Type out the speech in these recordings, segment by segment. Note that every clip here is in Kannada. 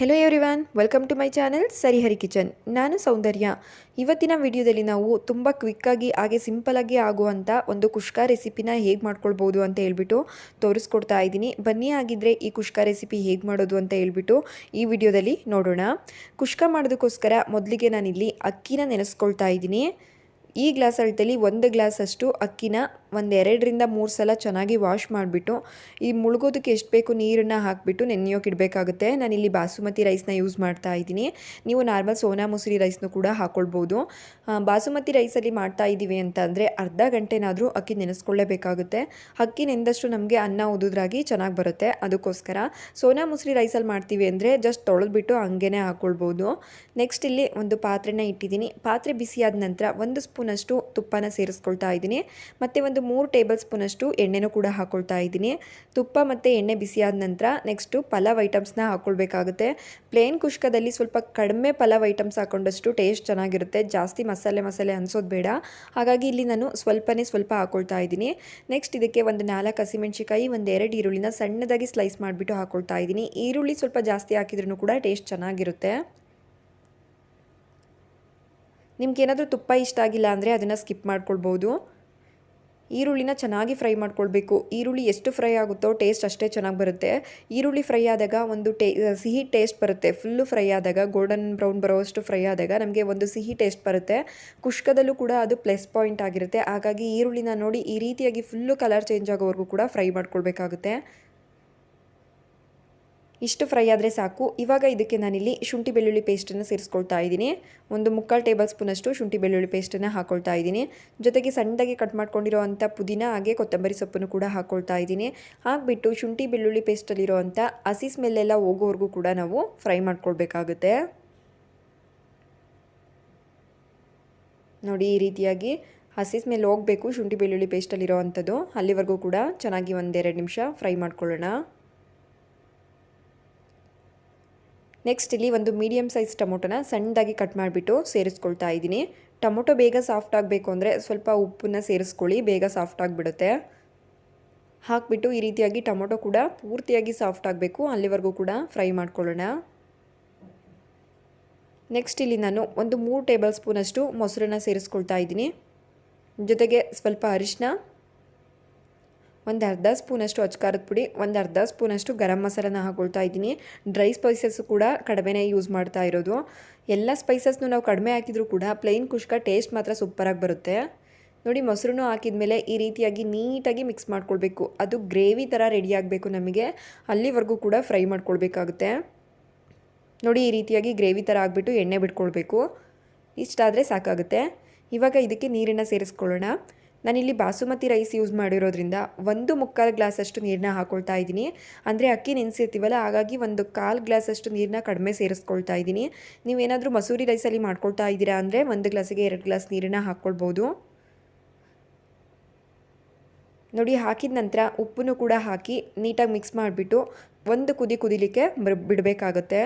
Hello everyone welcome to my channel Sarihari kitchen ನಾನು ಸೌಂದರ್ಯ. ಇವತ್ತಿನ ವಿಡಿಯೋದಲ್ಲಿ ನಾವು ತುಂಬ ಕ್ವಿಕ್ಕಾಗಿ ಹಾಗೆ ಸಿಂಪಲಾಗಿ ಆಗುವಂಥ ಒಂದು ಕುಷ್ಕ ರೆಸಿಪಿನ ಹೇಗೆ ಮಾಡ್ಕೊಳ್ಬೋದು ಅಂತ ಹೇಳ್ಬಿಟ್ಟು ತೋರಿಸ್ಕೊಡ್ತಾ ಇದ್ದೀನಿ. ಬನ್ನಿ ಆಗಿದ್ದರೆ ಈ ಕುಷ್ಕ ರೆಸಿಪಿ ಹೇಗೆ ಮಾಡೋದು ಅಂತ ಹೇಳ್ಬಿಟ್ಟು ಈ ವಿಡಿಯೋದಲ್ಲಿ ನೋಡೋಣ. ಕುಷ್ಕ ಮಾಡೋದಕ್ಕೋಸ್ಕರ ಮೊದಲಿಗೆ ನಾನಿಲ್ಲಿ ಅಕ್ಕಿನ ನೆನೆಸ್ಕೊಳ್ತಾ ಇದ್ದೀನಿ. ಈ ಗ್ಲಾಸ್ ಅಳತೆಲಿ ಒಂದು ಗ್ಲಾಸಷ್ಟು ಅಕ್ಕಿನ ಒಂದು ಎರಡರಿಂದ ಮೂರು ಸಲ ಚೆನ್ನಾಗಿ ವಾಶ್ ಮಾಡಿಬಿಟ್ಟು, ಈ ಮುಳುಗೋದಕ್ಕೆ ಎಷ್ಟು ಬೇಕು ನೀರನ್ನು ಹಾಕಿಬಿಟ್ಟು ನೆನೆಯೋಕೆ ಇಡಬೇಕಾಗುತ್ತೆ. ನಾನಿಲ್ಲಿ ಬಾಸುಮತಿ ರೈಸ್ನ ಯೂಸ್ ಮಾಡ್ತಾ ಇದ್ದೀನಿ. ನೀವು ನಾರ್ಮಲ್ ಸೋನಾ ಮುಸುರಿ ರೈಸ್ನು ಕೂಡ ಹಾಕ್ಕೊಳ್ಬೋದು ಬಾಸುಮತಿ ರೈಸಲ್ಲಿ ಮಾಡ್ತಾ ಇದ್ದೀವಿ ಅಂತ ಅಂದರೆ ಅರ್ಧ ಗಂಟೆನಾದರೂ ಅಕ್ಕಿ ನೆನೆಸ್ಕೊಳ್ಳೇಬೇಕಾಗುತ್ತೆ. ಅಕ್ಕಿ ನೆಂದಷ್ಟು ನಮಗೆ ಅನ್ನ ಓದೋದ್ರಾಗಿ ಚೆನ್ನಾಗಿ ಬರುತ್ತೆ. ಅದಕ್ಕೋಸ್ಕರ ಸೋನಾ ಮುಸುರಿ ರೈಸಲ್ಲಿ ಮಾಡ್ತೀವಿ ಅಂದರೆ ಜಸ್ಟ್ ತೊಳೆದ್ಬಿಟ್ಟು ಹಂಗೇ ಹಾಕ್ಕೊಳ್ಬೋದು ನೆಕ್ಸ್ಟ್ ಇಲ್ಲಿ ಒಂದು ಪಾತ್ರೆನ ಇಟ್ಟಿದ್ದೀನಿ. ಪಾತ್ರೆ ಬಿಸಿಯಾದ ನಂತರ ಒಂದು ಸ್ಪೂನಷ್ಟು ತುಪ್ಪನ ಸೇರಿಸ್ಕೊಳ್ತಾ ಇದ್ದೀನಿ. ಮತ್ತು ಒಂದು ಮೂರು ಟೇಬಲ್ ಸ್ಪೂನಷ್ಟು ಎಣ್ಣೆನೂ ಕೂಡ ಹಾಕ್ಕೊಳ್ತಾ ಇದ್ದೀನಿ. ತುಪ್ಪ ಮತ್ತು ಎಣ್ಣೆ ಬಿಸಿಯಾದ ನಂತರ ನೆಕ್ಸ್ಟು ಪಲಾವ್ ಐಟಮ್ಸ್ನ ಹಾಕ್ಕೊಳ್ಬೇಕಾಗುತ್ತೆ ಪ್ಲೇನ್ ಕುಷ್ಕದಲ್ಲಿ ಸ್ವಲ್ಪ ಕಡಿಮೆ ಪಲಾವ್ ಐಟಮ್ಸ್ ಹಾಕ್ಕೊಂಡಷ್ಟು ಟೇಸ್ಟ್ ಚೆನ್ನಾಗಿರುತ್ತೆ. ಜಾಸ್ತಿ ಮಸಾಲೆ ಮಸಾಲೆ ಅನ್ಸೋದು ಬೇಡ. ಹಾಗಾಗಿ ಇಲ್ಲಿ ನಾನು ಸ್ವಲ್ಪನೇ ಸ್ವಲ್ಪ ಹಾಕ್ಕೊಳ್ತಾ ಇದ್ದೀನಿ. ನೆಕ್ಸ್ಟ್ ಇದಕ್ಕೆ ಒಂದು ನಾಲ್ಕು ಹಸಿಮೆಣ್ಸಿಕಾಯಿ ಒಂದು ಎರಡು ಈರುಳ್ಳಿನ ಸಣ್ಣದಾಗಿ ಸ್ಲೈಸ್ ಮಾಡಿಬಿಟ್ಟು ಹಾಕ್ಕೊಳ್ತಾ ಇದ್ದೀನಿ. ಈರುಳ್ಳಿ ಸ್ವಲ್ಪ ಜಾಸ್ತಿ ಹಾಕಿದ್ರೂ ಕೂಡ ಟೇಸ್ಟ್ ಚೆನ್ನಾಗಿರುತ್ತೆ. ನಿಮ್ಗೇನಾದರೂ ತುಪ್ಪ ಇಷ್ಟ ಆಗಿಲ್ಲ ಅಂದರೆ ಅದನ್ನು ಸ್ಕಿಪ್ ಮಾಡ್ಕೊಳ್ಬೋದು. ಈರುಳ್ಳಿನ ಚೆನ್ನಾಗಿ ಫ್ರೈ ಮಾಡ್ಕೊಳ್ಬೇಕು. ಈರುಳ್ಳಿ ಎಷ್ಟು ಫ್ರೈ ಆಗುತ್ತೋ ಟೇಸ್ಟ್ ಅಷ್ಟೇ ಚೆನ್ನಾಗಿ ಬರುತ್ತೆ. ಈರುಳ್ಳಿ ಫ್ರೈ ಆದಾಗ ಒಂದು ಟೇ ಸಿಹಿ ಟೇಸ್ಟ್ ಬರುತ್ತೆ. ಫುಲ್ಲು ಫ್ರೈ ಆದಾಗ, ಗೋಲ್ಡನ್ ಬ್ರೌನ್ ಬರೋವಷ್ಟು ಫ್ರೈ ಆದಾಗ ನಮಗೆ ಒಂದು ಸಿಹಿ ಟೇಸ್ಟ್ ಬರುತ್ತೆ. ಕುಷ್ಕದಲ್ಲೂ ಕೂಡ ಅದು ಪ್ಲಸ್ ಪಾಯಿಂಟ್ ಆಗಿರುತ್ತೆ. ಹಾಗಾಗಿ ಈರುಳ್ಳಿನ ನೋಡಿ ಈ ರೀತಿಯಾಗಿ ಫುಲ್ಲು ಕಲರ್ ಚೇಂಜ್ ಆಗೋವರೆಗೂ ಕೂಡ ಫ್ರೈ ಮಾಡ್ಕೊಳ್ಬೇಕಾಗುತ್ತೆ. ಇಷ್ಟು ಫ್ರೈ ಆದರೆ ಸಾಕು. ಇವಾಗ ಇದಕ್ಕೆ ನಾನಿಲ್ಲಿ ಶುಂಠಿ ಬೆಳ್ಳುಳ್ಳಿ ಪೇಸ್ಟನ್ನು ಸೇರಿಸ್ಕೊಳ್ತಾ ಇದ್ದೀನಿ. ಒಂದು ಮುಕ್ಕಾಲು ಟೇಬಲ್ ಸ್ಪೂನಷ್ಟು ಶುಂಠಿ ಬೆಳ್ಳುಳ್ಳಿ ಪೇಸ್ಟನ್ನು ಹಾಕೊಳ್ತಾ ಇದ್ದೀನಿ. ಜೊತೆಗೆ ಸಣ್ಣದಾಗಿ ಕಟ್ ಮಾಡ್ಕೊಂಡಿರೋ ಅಂಥ ಪುದೀನ ಹಾಗೆ ಕೊತ್ತಂಬರಿ ಸೊಪ್ಪನ್ನು ಕೂಡ ಹಾಕ್ಕೊಳ್ತಾ ಇದ್ದೀನಿ. ಹಾಕ್ಬಿಟ್ಟು ಶುಂಠಿ ಬೆಳ್ಳುಳ್ಳಿ ಪೇಸ್ಟಲ್ಲಿರೋ ಅಂಥ ಹಸಿ ಸ್ಮೆಲ್ಲೆಲ್ಲ ಹೋಗೋವರೆಗೂ ಕೂಡ ನಾವು ಫ್ರೈ ಮಾಡ್ಕೊಳ್ಬೇಕಾಗುತ್ತೆ. ನೋಡಿ ಈ ರೀತಿಯಾಗಿ ಹಸಿ ಸ್ಮೆಲ್ ಹೋಗಬೇಕು ಶುಂಠಿ ಬೆಳ್ಳುಳ್ಳಿ ಪೇಸ್ಟಲ್ಲಿರೋ ಅಂಥದ್ದು ಅಲ್ಲಿವರೆಗೂ ಕೂಡ ಚೆನ್ನಾಗಿ ಒಂದೆರಡು ನಿಮಿಷ ಫ್ರೈ ಮಾಡ್ಕೊಳ್ಳೋಣ. ನೆಕ್ಸ್ಟ್ ಇಲ್ಲಿ ಒಂದು ಮೀಡಿಯಮ್ ಸೈಜ್ ಟೊಮೊಟೊನ ಸಣ್ಣದಾಗಿ ಕಟ್ ಮಾಡಿಬಿಟ್ಟು ಸೇರಿಸ್ಕೊಳ್ತಾ ಇದ್ದೀನಿ. ಟೊಮೊಟೊ ಬೇಗ ಸಾಫ್ಟ್ ಆಗಬೇಕು ಅಂದರೆ ಸ್ವಲ್ಪ ಉಪ್ಪನ್ನ ಸೇರಿಸ್ಕೊಳ್ಳಿ, ಬೇಗ ಸಾಫ್ಟ್ ಆಗಿಬಿಡುತ್ತೆ. ಹಾಕ್ಬಿಟ್ಟು ಈ ರೀತಿಯಾಗಿ ಟೊಮೊಟೊ ಕೂಡ ಪೂರ್ತಿಯಾಗಿ ಸಾಫ್ಟ್ ಆಗಬೇಕು. ಅಲ್ಲಿವರೆಗೂ ಕೂಡ ಫ್ರೈ ಮಾಡ್ಕೊಳ್ಳೋಣ. ನೆಕ್ಸ್ಟ್ ಇಲ್ಲಿ ನಾನು ಒಂದು ಮೂರು ಟೇಬಲ್ ಸ್ಪೂನಷ್ಟು ಮೊಸರನ್ನ ಸೇರಿಸ್ಕೊಳ್ತಾ ಇದ್ದೀನಿ. ಜೊತೆಗೆ ಸ್ವಲ್ಪ ಅರಿಶಿನ ಒಂದು ಅರ್ಧ ಸ್ಪೂನಷ್ಟು ಅಚ್ಕಾರದ ಪುಡಿ, ಒಂದು ಅರ್ಧ ಸ್ಪೂನಷ್ಟು ಗರಂ ಮಸಾಲನ ಹಾಕೊಳ್ತಾ ಇದ್ದೀನಿ. ಡ್ರೈ ಸ್ಪೈಸಸ್ಸು ಕೂಡ ಕಡಿಮೆನೇ ಯೂಸ್ ಮಾಡ್ತಾ ಇರೋದು. ಎಲ್ಲ ಸ್ಪೈಸಸ್ನು ನಾವು ಕಡಿಮೆ ಹಾಕಿದರೂ ಕೂಡ ಪ್ಲೈನ್ ಕುಷ್ಕ ಟೇಸ್ಟ್ ಮಾತ್ರ ಸೂಪರಾಗಿ ಬರುತ್ತೆ. ನೋಡಿ ಮೊಸರನ್ನು ಹಾಕಿದ್ಮೇಲೆ ಈ ರೀತಿಯಾಗಿ ನೀಟಾಗಿ ಮಿಕ್ಸ್ ಮಾಡ್ಕೊಳ್ಬೇಕು. ಅದು ಗ್ರೇವಿ ಥರ ರೆಡಿ ಆಗಬೇಕು ನಮಗೆ. ಅಲ್ಲಿವರೆಗೂ ಕೂಡ ಫ್ರೈ ಮಾಡ್ಕೊಳ್ಬೇಕಾಗುತ್ತೆ. ನೋಡಿ ಈ ರೀತಿಯಾಗಿ ಗ್ರೇವಿ ಥರ ಆಗಿಬಿಟ್ಟು ಎಣ್ಣೆ ಬಿಟ್ಕೊಳ್ಬೇಕು. ಇಷ್ಟಾದರೆ ಸಾಕಾಗುತ್ತೆ. ಇವಾಗ ಇದಕ್ಕೆ ನೀರನ್ನು ಸೇರಿಸ್ಕೊಳ್ಳೋಣ. ನಾನಿಲ್ಲಿ ಬಾಸುಮತಿ ರೈಸ್ ಯೂಸ್ ಮಾಡಿರೋದ್ರಿಂದ ಒಂದು ಮುಕ್ಕಾಲು ಗ್ಲಾಸಷ್ಟು ನೀರನ್ನ ಹಾಕ್ಕೊಳ್ತಾ ಇದ್ದೀನಿ. ಅಂದರೆ ಅಕ್ಕಿ ನೆನೆಸಿರ್ತೀವಲ್ಲ, ಹಾಗಾಗಿ ಒಂದು ಕಾಲು ಗ್ಲಾಸಷ್ಟು ನೀರನ್ನ ಕಡಿಮೆ ಸೇರಿಸ್ಕೊಳ್ತಾ ಇದ್ದೀನಿ. ನೀವೇನಾದರೂ ಮಸೂರಿ ರೈಸಲ್ಲಿ ಮಾಡ್ಕೊಳ್ತಾ ಇದ್ದೀರಾ ಅಂದರೆ ಒಂದು ಗ್ಲಾಸಿಗೆ ಎರಡು ಗ್ಲಾಸ್ ನೀರನ್ನ ಹಾಕ್ಕೊಳ್ಬೋದು. ನೋಡಿ, ಹಾಕಿದ ನಂತರ ಉಪ್ಪನ್ನು ಕೂಡ ಹಾಕಿ ನೀಟಾಗಿ ಮಿಕ್ಸ್ ಮಾಡಿಬಿಟ್ಟು ಒಂದು ಕುದಿ ಕುದಿಲಿಕ್ಕೆ ಬಿಡಬೇಕಾಗತ್ತೆ.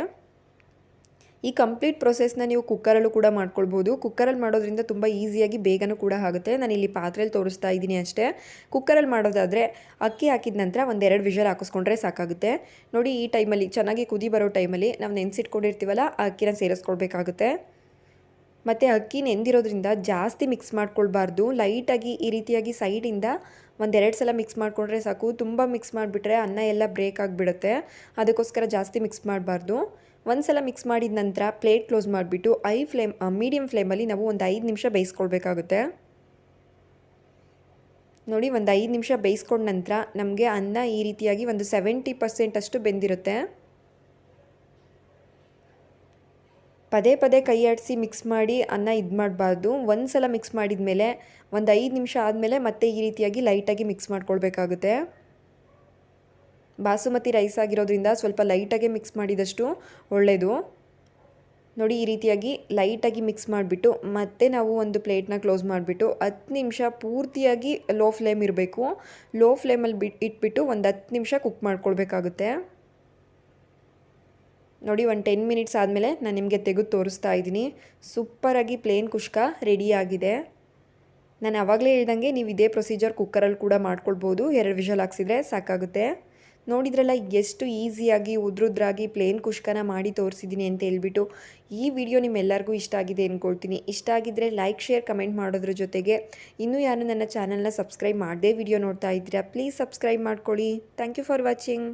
ಈ ಕಂಪ್ಲೀಟ್ ಪ್ರೊಸೆಸ್ನ ನೀವು ಕುಕ್ಕರಲ್ಲೂ ಕೂಡ ಮಾಡ್ಕೊಳ್ಬೋದು. ಕುಕ್ಕರಲ್ಲಿ ಮಾಡೋದ್ರಿಂದ ತುಂಬ ಈಸಿಯಾಗಿ ಬೇಗನೂ ಕೂಡ ಆಗುತ್ತೆ. ನಾನು ಇಲ್ಲಿ ಪಾತ್ರೆಯಲ್ಲಿ ತೋರಿಸ್ತಾ ಇದ್ದೀನಿ ಅಷ್ಟೇ. ಕುಕ್ಕರಲ್ಲಿ ಮಾಡೋದಾದರೆ ಅಕ್ಕಿ ಹಾಕಿದ ನಂತರ ಒಂದೆರಡು ವಿಷಲ್ ಹಾಕಿಸ್ಕೊಂಡ್ರೆ ಸಾಕಾಗುತ್ತೆ. ನೋಡಿ ಈ ಟೈಮಲ್ಲಿ, ಚೆನ್ನಾಗಿ ಕುದಿ ಬರೋ ಟೈಮಲ್ಲಿ ನಾವು ನೆನೆಸಿಟ್ಕೊಂಡಿರ್ತೀವಲ್ಲ, ಆ ಅಕ್ಕಿನ ಸೇರಿಸ್ಕೊಳ್ಬೇಕಾಗುತ್ತೆ. ಮತ್ತು ಅಕ್ಕಿ ನೆಂದಿರೋದ್ರಿಂದ ಜಾಸ್ತಿ ಮಿಕ್ಸ್ ಮಾಡ್ಕೊಳ್ಬಾರ್ದು. ಲೈಟಾಗಿ ಈ ರೀತಿಯಾಗಿ ಸೈಡಿಂದ ಒಂದೆರಡು ಸಲ ಮಿಕ್ಸ್ ಮಾಡಿಕೊಂಡ್ರೆ ಸಾಕು. ತುಂಬ ಮಿಕ್ಸ್ ಮಾಡಿಬಿಟ್ರೆ ಅನ್ನ ಎಲ್ಲ ಬ್ರೇಕ್ ಆಗಿಬಿಡುತ್ತೆ. ಅದಕ್ಕೋಸ್ಕರ ಜಾಸ್ತಿ ಮಿಕ್ಸ್ ಮಾಡಬಾರ್ದು. ಒಂದು ಸಲ ಮಿಕ್ಸ್ ಮಾಡಿದ ನಂತರ ಪ್ಲೇಟ್ ಕ್ಲೋಸ್ ಮಾಡಿಬಿಟ್ಟು ಐ ಫ್ಲೇಮ್ ಮೀಡಿಯಂ ಫ್ಲೇಮಲ್ಲಿ ನಾವು ಒಂದು ಐದು ನಿಮಿಷ ಬೇಯಿಸ್ಕೊಳ್ಬೇಕಾಗುತ್ತೆ. ನೋಡಿ, ಒಂದು ಐದು ನಿಮಿಷ ಬೇಯಿಸ್ಕೊಂಡ ನಂತರ ನಮಗೆ ಅನ್ನ ಈ ರೀತಿಯಾಗಿ ಒಂದು ಸೆವೆಂಟಿ ಪರ್ಸೆಂಟ್ ಅಷ್ಟು ಬೆಂದಿರುತ್ತೆ. ಪದೇ ಪದೇ ಕೈ ಮಿಕ್ಸ್ ಮಾಡಿ ಅನ್ನ ಇದು ಮಾಡಬಾರ್ದು. ಒಂದು ಸಲ ಮಿಕ್ಸ್ ಮಾಡಿದ ಮೇಲೆ ಒಂದು ಐದು ನಿಮಿಷ ಆದಮೇಲೆ ಮತ್ತೆ ಈ ರೀತಿಯಾಗಿ ಲೈಟಾಗಿ ಮಿಕ್ಸ್ ಮಾಡ್ಕೊಳ್ಬೇಕಾಗುತ್ತೆ. ಬಾಸುಮತಿ ರೈಸ್ ಆಗಿರೋದ್ರಿಂದ ಸ್ವಲ್ಪ ಲೈಟಾಗೆ ಮಿಕ್ಸ್ ಮಾಡಿದಷ್ಟು ಒಳ್ಳೆಯದು ನೋಡಿ, ಈ ರೀತಿಯಾಗಿ ಲೈಟಾಗಿ ಮಿಕ್ಸ್ ಮಾಡಿಬಿಟ್ಟು ಮತ್ತೆ ನಾವು ಒಂದು ಪ್ಲೇಟ್ನ ಕ್ಲೋಸ್ ಮಾಡಿಬಿಟ್ಟು ಹತ್ತು ನಿಮಿಷ ಪೂರ್ತಿಯಾಗಿ ಲೋ ಫ್ಲೇಮ್ ಇರಬೇಕು. ಲೋ ಫ್ಲೇಮಲ್ಲಿ ಬಿಟ್ಟು ಇಟ್ಬಿಟ್ಟು ಒಂದು ಹತ್ತು ನಿಮಿಷ ಕುಕ್ ಮಾಡ್ಕೊಳ್ಬೇಕಾಗುತ್ತೆ. ನೋಡಿ, ಒಂದು ಟೆನ್ ಮಿನಿಟ್ಸ್ ಆದಮೇಲೆ ನಾನು ನಿಮಗೆ ತೆಗೆದು ತೋರಿಸ್ತಾ ಇದ್ದೀನಿ. ಸೂಪರಾಗಿ ಪ್ಲೇನ್ ಕುಷ್ಕ ರೆಡಿಯಾಗಿದೆ ನಾನು ಆವಾಗಲೇ ಹೇಳ್ದಂಗೆ ನೀವು ಇದೇ ಪ್ರೊಸೀಜರ್ ಕುಕ್ಕರಲ್ಲಿ ಕೂಡ ಮಾಡ್ಕೊಳ್ಬೋದು. ಎರಡು ವಿಷಲ್ ಹಾಕ್ಸಿದ್ರೆ ಸಾಕಾಗುತ್ತೆ. ನೋಡಿದ್ರಲ್ಲ, ಎಷ್ಟು ಈಸಿಯಾಗಿ, ಉದ್ರುದ್ರಾಗಿ, ಪ್ಲೇನ್ ಕುಷ್ಕನ ಮಾಡಿ ತೋರಿಸಿದ್ದೀನಿ ಅಂತ ಹೇಳ್ಬಿಟ್ಟು ಈ ವಿಡಿಯೋ ನಿಮ್ಮೆಲ್ಲರಿಗೂ ಇಷ್ಟ ಆಗಿದೆ ಅಂದ್ಕೊಳ್ತೀನಿ ಇಷ್ಟ ಆಗಿದ್ದರೆ ಲೈಕ್, ಶೇರ್, ಕಮೆಂಟ್ ಮಾಡೋದ್ರ ಜೊತೆಗೆ ಇನ್ನೂ ಯಾರು ನನ್ನ ಚಾನಲ್ನ ಸಬ್ಸ್ಕ್ರೈಬ್ ಮಾಡದೇ ವಿಡಿಯೋ ನೋಡ್ತಾ ಇದ್ದೀರಾ, ಪ್ಲೀಸ್ ಸಬ್ಸ್ಕ್ರೈಬ್ ಮಾಡ್ಕೊಳ್ಳಿ. Thank you for watching.